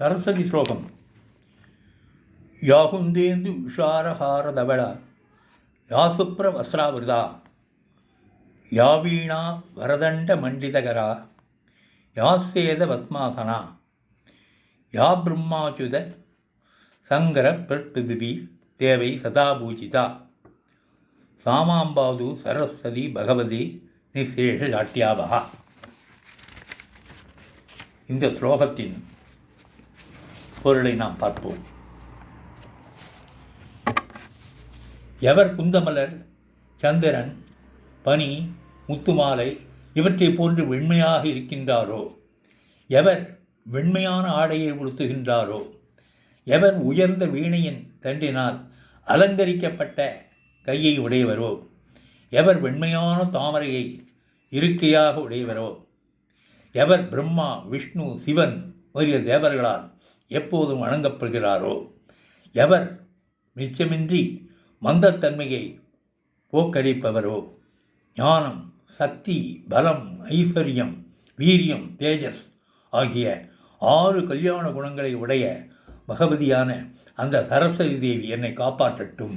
சரஸ்வதி ஸ்லோகம். யாகுந்தேந்து விஷாரஹாரதவள யாசுப்ர வஸ்ராவிரதா யாவீணா வரதண்ட மண்டிதகரா யாசேத பத்மாசனா யா பிரம்மாச்சுத சங்கர பிரபிபி தேவை சதாபூஜிதா சாமாம்பாது சரஸ்வதி பகவதி நிசேஷ சாட்டியாபகா இந்த ஸ்லோகத்தின் பொருளை நாம் பார்ப்போம். எவர் குந்தமலர் சந்திரன் பனி முத்துமாலை இவற்றைப் போன்று வெண்மையாக இருக்கின்றாரோ? எவர் வெண்மையான ஆடையை உடுத்துகின்றாரோ? எவர் உயர்ந்த வீணையின் தண்டினால் அலங்கரிக்கப்பட்ட கையை உடையவரோ? எவர் வெண்மையான தாமரையை இருக்கையாக உடையவரோ? எவர் பிரம்மா விஷ்ணு சிவன் முதலிய தேவர்களால் எப்போதும் வணங்கப்படுகிறாரோ? எவர் மிச்சமின்றி மந்தத்தன்மையை போக்கடிப்பவரோ? ஞானம் சக்தி பலம் ஐஸ்வர்யம் வீரியம் தேஜஸ் ஆகிய ஆறு கல்யாண குணங்களை உடைய பகவதியான அந்த சரஸ்வதி தேவி என்னை காப்பாற்றட்டும்.